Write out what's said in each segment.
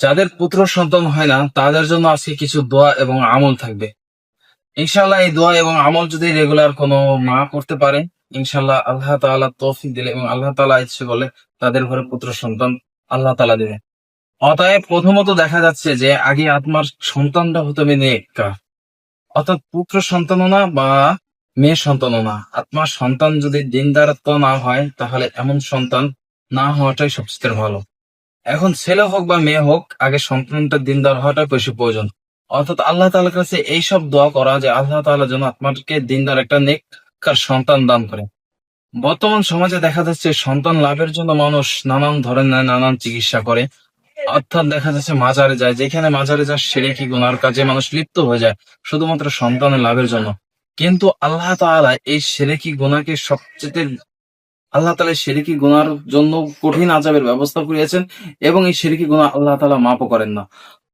যাদের পুত্র সন্তান হয় না, তাদের জন্য আজকে কিছু দোয়া এবং আমল থাকবে। ইনশাল্লাহ এই দোয়া এবং আমল যদি রেগুলার কোনো মা করতে পারে ইনশাল্লাহ আল্লাহ তাআলা তৌফিক দিলে এবং আল্লাহ তাআলা ইচ্ছে করলে তাদের ঘরে পুত্র সন্তান আল্লাহ তালা দেবে অতএব প্রথমত দেখা যাচ্ছে যে আগে আত্মার সন্তানটা হতে হবে নেককার অর্থাৎ পুত্র সন্তানও না বা মেয়ে সন্তানও না। আত্মার সন্তান যদি দিনদারত্ব না হয়, তাহলে এমন সন্তান না হওয়াটাই সবচেয়ে ভালো। এখন ছেলে হোক বা মেয়ে হোক, আগে সন্তানটা দিনদার হওয়াটাই বেশি প্রয়োজন। অর্থাৎ আল্লাহ তাআলার কাছে এইসব দোয়া করা যে আল্লাহ তাআলা যেন আত্মাকে দিনদার একটা নেককার সন্তান দান করে বর্তমান সমাজে দেখা যাচ্ছে সন্তান লাভের জন্য মানুষ নানান ধরনের নানান চিকিৎসা করে। অর্থাৎ দেখা যাচ্ছে মাজারে যায়, যেখানে মাজারে যায় সেরে কি গুনার কাজে মানুষ লিপ্ত হয়ে যায়, শুধুমাত্র সন্তানের লাভের জন্য। কিন্তু আল্লাহ তাআলা এই সেরেকি গুনাকে সবচেয়ে আল্লাহ তাআলা সেরেকি গুনার জন্য কঠিন আজাবের ব্যবস্থা করিয়েছেন এবং এই সেরেকি গুনাহ আল্লাহ তাআলা মাফও করেন না।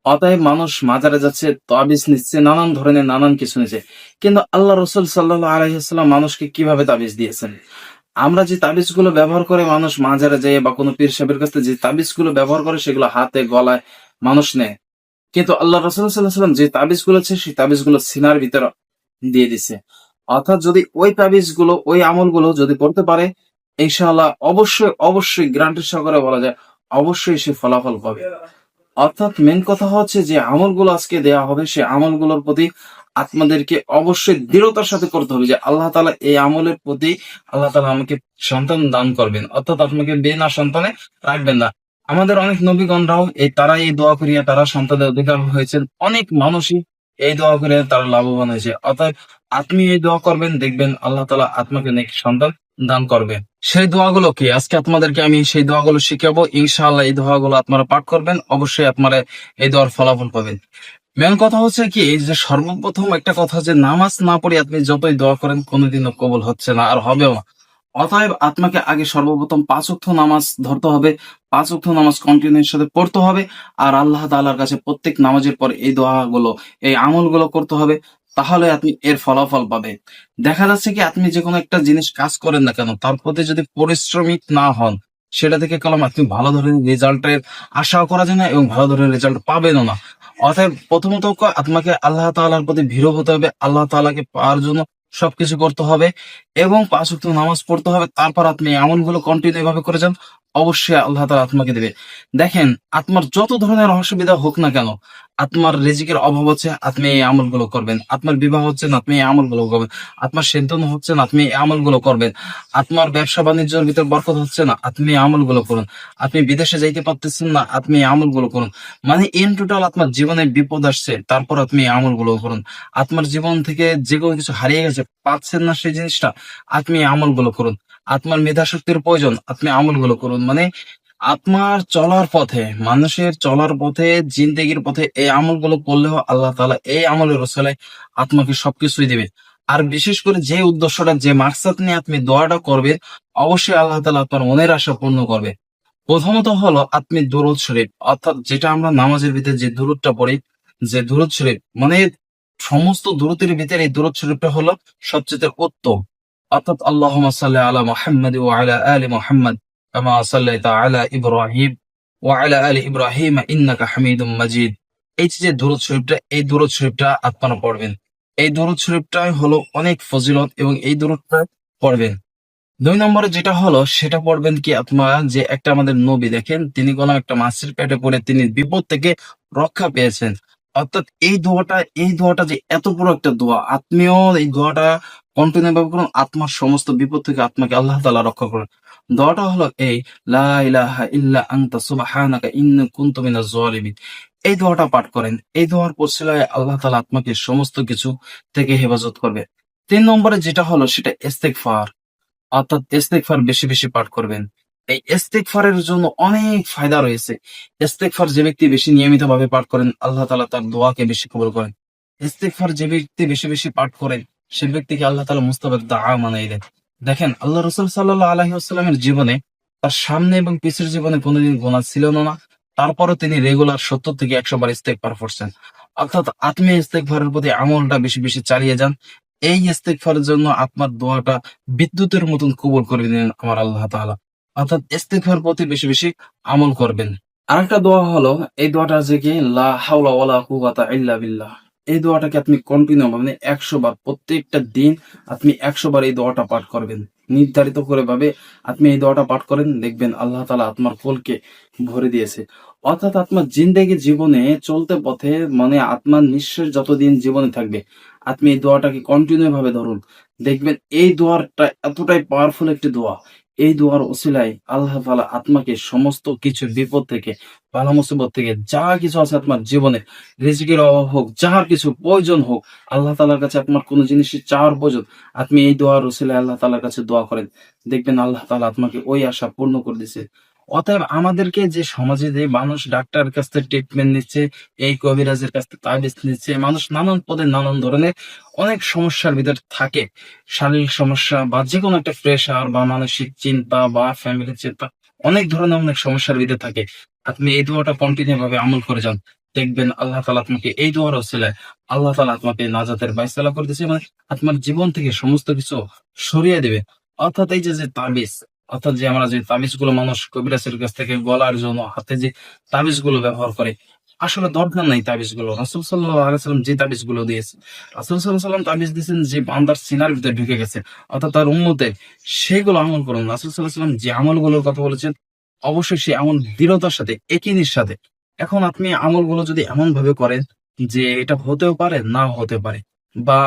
অতএব মানুষ মাজারে যাচ্ছে, তাবিজ নিচ্ছে, নানান ধরনের নানান কিছু নিচ্ছে। কিন্তু আল্লাহ রসুল সাল্লাহ আলহিহাল্লাম মানুষকে কীভাবে তাবিজ দিয়েছেন? আমরা যে তাবিজগুলো ব্যবহার করে মানুষ মাজারে যায় বা কোনো পীর সাহেবের কাছে যে তাবিজগুলো ব্যবহার করে সেগুলো হাতে, গলায় মানুষ নেয়। কিন্তু আল্লাহ রসুল সাল্লাহ সাল্লাম যে তাবিজগুলো আছে, সেই তাবিজগুলো সিনার ভিতরে দিয়ে দিছে। অর্থাৎ যদি ওই তাবিজগুলো, ওই আমলগুলো যদি করতে পারে ইনশাআল্লাহ অবশ্যই অবশ্যই গ্রান্টের সহকারে বলা যায়, অবশ্যই সে ফলাফল পাবে। অর্থাৎ মেন কথা হচ্ছে যে আমলগুলো আজকে দেয়া হবে সেই আমলগুলোর প্রতি আপনাদেরকে অবশ্যই দৃঢ়তার সাথে করতে হবে যে আল্লাহ তালা এই আমলের প্রতি আল্লাহ তালা আমাকে সন্তান দান করবেন। অর্থাৎ আপনাকে বিনা সন্তানে রাখবেন না। আমাদের অনেক নবীগণরাও এই তারা এই দোয়া করিয়া তারা সন্তানের অধিকার হয়েছেন। অনেক মানুষই এই দোয়া করে তারা লাভবান হয়েছে। অর্থাৎ আপনি এই দোয়া করবেন, দেখবেন আল্লাহ তালা আত্মাকে নেক সন্তান দান করবে। সেই দোয়াগুলো কি? আজকে আপনাদেরকে আমি সেই দোয়াগুলো শিখাবো। ইনশাআল্লাহ এই দোয়াগুলো আপনারা পাঠ করবেন। অবশ্যই আপনারা এই দোয়ার ফলাফল পাবেন। মেন কথা হচ্ছে কি যে সর্বপ্রথম একটা কথা যে নামাজ না পড়ে আপনি যতই দোয়া করেন, কোনোদিনও কবল হচ্ছে না, আর হবেও না। অতএব আত্মাকে আগে সর্বপ্রথম পাঁচ অক্ষ নামাজ ধরতে হবে, পাঁচ অক্ষ নামাজ কন্টিনিউর সাথে পড়তে হবে, আর আল্লাহ তাআলার কাছে প্রত্যেক নামাজের পর এই দোয়াগুলো, এই আমলগুলো করতে হবে। তাহলে আপনি এর ফলাফল পাবে দেখা যাচ্ছে কি, আপনি যে কোনো একটা জিনিস কাজ করেন না কেন, তার প্রতি যদি পরিশ্রমিক না হন, সেটা থেকে কলম আপনি ভালো ধরনের রেজাল্টের আশা করা যায় না এবং ভালো ধরনের রেজাল্ট পাবেনও না। অতএব প্রথমত আপনাকে আল্লাহ তাআলার প্রতি ভীরু হতে হবে, আল্লাহ তাআলাকে পাওয়ার জন্য সবকিছু করতে হবে এবং পাঁচ ওয়াক্ত নামাজ পড়তে হবে, তারপর আপনি আমলগুলো কন্টিনিউ ভাবে করে যান, অবশ্যই আল্লাহ তাআলা আত্মাকে দেবে। দেখেন আত্মার যত ধরনের অসুবিধা হোক না কেন আত্মার রিজিকের অভাব হচ্ছে আপনি এই আমলগুলো করবেন। আত্মার বিবাহ হচ্ছে না আপনি এই আমলগুলো করবেন। আত্মার সিদ্ধন হচ্ছে না আপনি এই আমলগুলো করবেন। আত্মার ব্যবসা বাণিজ্যের ভিতর বরকত হচ্ছে না আপনি এই আমলগুলো করুন। আপনি বিদেশে যাইতে পারতেছেন না আপনি এই আমলগুলো করুন। মানে ইন টোটাল আপনার জীবনে বিপদ আসছে, তারপর আপনি এই আমলগুলো করুন। আত্মার জীবন থেকে যে কোনো কিছু হারিয়ে গেছে, পাচ্ছেন না সেই জিনিসটা আপনি এই আমলগুলো করুন। আত্মার মেধা শক্তির প্রয়োজন আপনি আমলগুলো করুন। মানে আত্মার চলার পথে, মানুষের চলার পথে, জিন্দেগির পথে এই আমলগুলো করলেও আল্লাহ তাআলা এই আমলের রসলে আত্মাকে সবকিছুই দেবে। আর বিশেষ করে যে উদ্দেশ্যটা, যে মাকসাদ নিয়ে আপনি দোয়াটা করবে অবশ্যই আল্লাহ তাআলা আপনার মনের আশা পূর্ণ করবে। প্রথমত হলো আপনি দুরুদ শরীফ, অর্থাৎ যেটা আমরা নামাজের ভিতরে যে দুরুদটা পড়ি, যে দুরুদ শরীফ মানে সমস্ত দুরুদের ভিতরে এই দুরুদ শরীফটা হলো সবচেয়ে উত্তম। অর্থাৎ আল্লাহ সাল্লি আলা মুহাম্মাদ ও আলা আলি মুহাম্মাদ। সাল্লাইতা আলা ইব্রাহিম ওয়া আলা আলি ইব্রাহিম ইন্নাকা হামিদুম মাজিদ এই যে দুরুদ শরীফটা, এই দুরুদ শরীফটা আপনারা পড়বেন। এই দুরুদ শরীফটাই হলো অনেক ফজিলত এবং এই দুরুদটা পড়বেন। দুই নম্বরে যেটা হলো, সেটা পড়বেন কি আপনারা যে একটা আমাদের নবী দেখেন, তিনি কোনো একটা মাছের পেটে পড়ে তিনি বিপদ থেকে রক্ষা পেয়েছেন। অর্থাৎ এই দোয়াটা এই দোয়াটা যে এত বড় একটা দোয়া আপনিও এই দোয়াটা কন্টিনিউ ভাবে করুন, আত্মার সমস্ত বিপদ থেকে আত্মাকে আল্লাহ তালা রক্ষা করুন। দোয়াটা হলো এই, লা ইলাহা ইল্লা আনতা সুবহানাকা ইন্নী কুনতু এই দোয়াটা পাঠ করেন, এই দোয়ার পরশিলায় আল্লাহ তাআলা আত্মাকে সমস্ত কিছু থেকে হেফাজত করবে। তিন নম্বরে যেটা হলো সেটা ইস্তেগফার, অর্থাৎ ইস্তেগফার বেশি বেশি পাঠ করবেন। এই ইস্তেগফারের জন্য অনেক ফায়দা রয়েছে। ইস্তেগফার যে ব্যক্তি বেশি নিয়মিত ভাবে পাঠ করেন, আল্লাহ তাআলা তার দোয়াকে বেশি কবুল করেন। ইস্তেগফার যে ব্যক্তি বেশি বেশি পাঠ করেন, সে ব্যক্তিকে আল্লাহ তাআলা মুস্তাবাদ দা মানাই দেন। দেখেন, আল্লাহ রসুল সাল্লাল্লাহু আলাইহি ওয়াসাল্লামের জীবনে তার সামনে এবং পিছের জীবনে কোনোদিন গোনা ছিল না তারপরও তিনি রেগুলার সত্তর থেকে একশো বার ইস্তেগফার পড়ছেন। অর্থাৎ আত্মীয় ইস্তেগফারের প্রতি আমলটা বেশি বেশি চালিয়ে যান। এই ইস্তেগফারের জন্য আপনার দোয়াটা বিদ্যুতের মতন কবুল করে দিলেন আমার আল্লাহ তাআলা। অর্থাৎ ইস্তেগফার প্রতি বেশি বেশি আমল করবেন। আরেকটা দোয়া হলো, এই দোয়াটা যে কি, লা বিল্লাহ। এই দোয়াটাকে আপনি কন্টিনিউ মানে একশো বার প্রত্যেকটা দিন আপনি একশো বার এই দোয়াটা পাঠ করবেন। নির্ধারিত করে ভাবে আপনি এই দোয়াটা পাঠ করেন, দেখবেন আল্লাহ তালা আত্মার কোলকে ভরে দিয়েছে। অর্থাৎ আপনার জিন্দেগি জীবনে চলতে পথে মানে আত্মার নিঃশ্বাস যতদিন জীবনে থাকবে, আপনি এই দোয়াটাকে কন্টিনিউ ভাবে ধরুন। দেখবেন এই দোয়ারটা এতটাই পাওয়ারফুল একটি দোয়া। এই দোয়ার ওসিলায় আল্লাহ তালা আত্মাকে সমস্ত কিছু বিপদ থেকে, বালা মুসিবত থেকে, যা কিছু আছে আপনার জীবনে, রিজিকের অভাব হোক, যাহার কিছু প্রয়োজন হোক, আল্লাহ তালার কাছে আপনার কোনো জিনিসের চাওয়ার প্রয়োজন। আপনি এই দোয়ার ওসিলায় আল্লাহ তালার কাছে দোয়া করেন। দেখবেন আল্লাহ তালা আপনাকে ওই আশা পূর্ণ করে দিছে। অতএব আমাদেরকে যে সমাজে যে মানুষ ডাক্তারের কাছ থেকে ট্রিটমেন্ট নিচ্ছে, এই কবিরাজের কাছ থেকে তাবিজ নিচ্ছে, মানুষ নানান পদে নানান ধরনের অনেক সমস্যার ভিতরে থাকে। শারীরিক সমস্যা বা যে কোনো একটা প্রেশার বা মানসিক চিন্তা বা ফ্যামিলির চিন্তা, অনেক ধরনের অনেক সমস্যার ভিতরে থাকে। আপনি এই দোয়াটা কন্টিনিউ ভাবে আমল করে যান। দেখবেন আল্লাহ তালা আপনাকে এই দোয়ার ওসিলায় আল্লাহ তালা আপনাকে নাজাতের বাইসালা করে দিচ্ছে মানে আপনার জীবন থেকে সমস্ত কিছু সরিয়ে দেবে। অর্থাৎ এই যে তাবিজ অর্থাৎ যে আমরা যে তাবিজগুলো মানুষ কবিরাজের কাছ থেকে গলার জন্য হাতে যে তাবিজগুলো ব্যবহার করে, আসলে দরকার নাই তাবিজগুলো রাসুল সাল্লাম যে তাবিজগুলো দিয়েছে, রাসুল সাল্লাম তাবিজ দিয়েছেন যে বান্দার সিনার ভিতরে ঢুকে গেছে, অর্থাৎ তার উন্মতে সেগুলো আমল করুন। রাসুল সাল্লাম যে আমলগুলোর কথা বলেছেন, অবশ্যই সেই আমল দৃঢ়তার সাথে, একই সাথে এখন আপনি আমলগুলো যদি এমন ভাবে করেন যে এটা হতেও পারে না হতে পারে, বা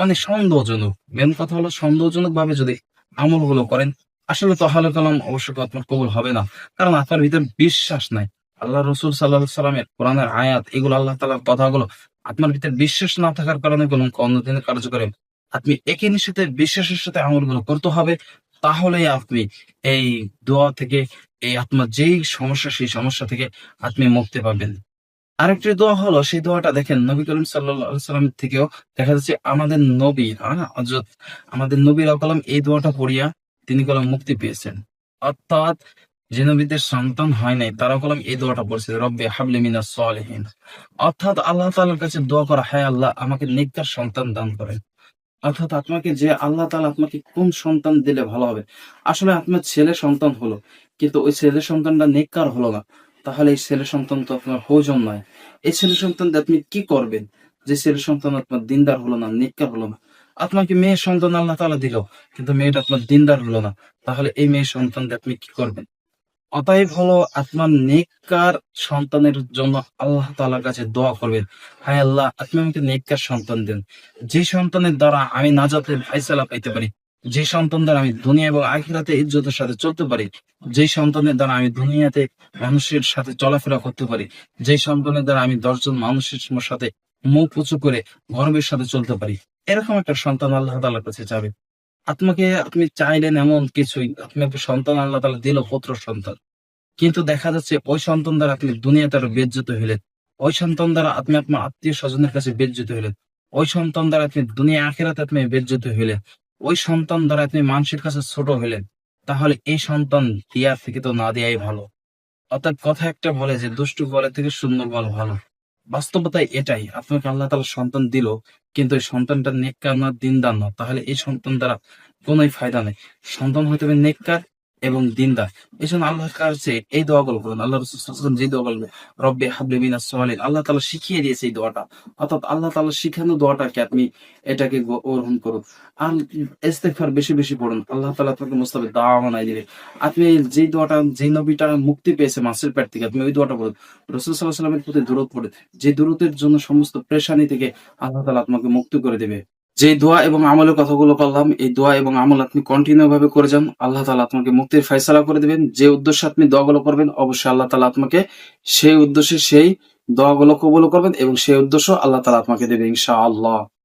মানে সন্দেহজনক, মেন কথা হলো সন্দেহজনক ভাবে যদি আমলগুলো করেন আসলে তো হালে কালাম অবশ্যই আপনার কবুল হবে না। কারণ আপনার ভিতরে বিশ্বাস নাই। আল্লাহ রসুল সাল্লাহ সাল্লামের কোরআনের আয়াত, এগুলো আল্লাহ তালার কথাগুলো আপনার ভিতরে বিশ্বাস না থাকার কারণে কোনো অন্যদিনে কার্যকরে। আপনি একই সাথে বিশ্বাসের সাথে আমলগুলো করতে হবে তাহলে আপনি এই দোয়া থেকে, এই আপনার যেই সমস্যা, সেই সমস্যা থেকে আপনি মুক্তি পাবেন। আরেকটি দোয়া হলো, সেই দোয়াটা দেখেন, নবী করিম সাল্লাম থেকেও দেখা যাচ্ছে আমাদের নবী হ্যাঁ আমাদের নবীর কলম এই দোয়াটা পড়িয়া তিনি কলম মুক্তি পেয়েছেন। অর্থাৎ যে নবীদের সন্তান হয় নাই তারা কলম এই দোয়াটা পড়ছে, রব্বে হাবলি মিনাস সালিহিন। অর্থাৎ আল্লাহ তাআলার কাছে দোয়া করা হ্যাঁ আল্লাহ, আমাকে নেককার সন্তান দান করেন। অর্থাৎ আপনাকে যে আল্লাহ তাআলা আপনাকে কোন সন্তান দিলে ভালো হবে? আসলে আপনার ছেলে সন্তান হলো, কিন্তু ওই ছেলে সন্তানটা নেককার হলো না। তাহলে এই ছেলে সন্তান তো আপনার প্রয়োজন নয়। এই ছেলে সন্তান আপনি কি করবেন? যে ছেলে সন্তান আপনার দিনদার হলো না, নেককার হলো না। আপনাকে মেয়ে সন্তান আল্লাহ তাআলা দিল, কিন্তু মেয়েটা আপনার দিনদার হলো না। তাহলে এই মেয়ে সন্তান আপনি কি করবেন? অতএব হলো আপনার নেককার সন্তানের জন্য আল্লাহ তাআলার কাছে দোয়া করবেন। হায় আল্লাহ, আপনি আমাকে নেককার সন্তান দেন। যে সন্তানের দ্বারা আমি না নাজাতের ফাইসালা পাইতে পারি, যে সন্তান দ্বারা আমি দুনিয়া এবং আখিরাতে ইজ্জতের সাথে চলতে পারি, যে সন্তানের দ্বারা আমি দুনিয়াতে মানুষের সাথে চলাফেরা করতে পারি, যে সন্তানের দ্বারা আমি দশজন মানুষের সাথে মুখ উঁচু করে গর্বের সাথে চলতে পারি। এরকম একটা সন্তান আল্লাহ তাআলার কাছে চাবে আপনাকে আপনি চাইলেন এমন কিছুই আপনাকে সন্তান আল্লাহ তাআলা দিল, পুত্র সন্তান। কিন্তু দেখা যাচ্ছে ওই সন্তান দ্বারা আপনি দুনিয়াতে আরও বেজ্জিত হইলেন। ওই সন্তান দ্বারা আপনি আপনার আত্মীয় স্বজনের কাছে বেজ্জিত হইলেন। ওই সন্তান দ্বারা আপনি দুনিয়া আখেরাতে আপনি বেজ্জিত হইলেন। ওই সন্তান দ্বারা আপনি মানুষের কাছে ছোট হইলেন। তাহলে এই সন্তান দেওয়ার থেকে তো না দেয়াই ভালো। অর্থাৎ কথা একটা বলে যে, দুষ্টু বলে থেকে সুন্দর বল ভালো। বাস্তবতায় এটাই, আপনাকে আল্লাহ তালা সন্তান দিল, কিন্তু এই সন্তানটা নেককার না, দিনদার না। তাহলে এই সন্তান দ্বারা কোনোই ফায়দা নেই। সন্তান হইতে হবে নেককার এবং দিনদার। এই জন্য আল্লাহর কাছে এই দোয়াগুলো করবেন আল্লাহ রসুল যে দোয়া বলবে, রব্বে হাবলি মিনাস সালিহিন আল্লাহ তালা শিখিয়ে দিয়েছে এই দোয়াটা। অর্থাৎ আল্লাহ তাআলা শিখানো দোয়াটাকে আপনি এটাকে গ্রহণ করুন। আর ইস্তেগফার বেশি বেশি পড়ুন। আল্লাহ তালা আপনাকে মুস্তাফে দাওয়া বানাই দিবে। আপনি যে দোয়াটা, যে নবীটা মুক্তি পেয়েছে মাসের পেট থেকে, আপনি ওই দোয়াটা পড়ুন। রসুল সাল্লাহ সাল্লামের প্রতি দূরত পড়ে। যে দূরতের জন্য সমস্ত প্রেশানি থেকে আল্লাহ তালা আপনাকে মুক্তি করে দেবে। যে দোয়া এবং আমলের কথাগুলো বললাম, এই দোয়া এবং আমল আপনি কন্টিনিউ ভাবে করে যান। আল্লাহ তালা আপনাকে মুক্তির ফয়সালা করে দেবেন। যে উদ্দেশ্যে আপনি দোয়াগুলো করবেন, অবশ্যই আল্লাহ তালা আপনাকে সেই উদ্দেশ্যে সেই দোয়াগুলো কবুল করবেন এবং সেই উদ্দেশ্য আল্লাহ তালা আপনাকে দেবে ইনশাআল্লাহ।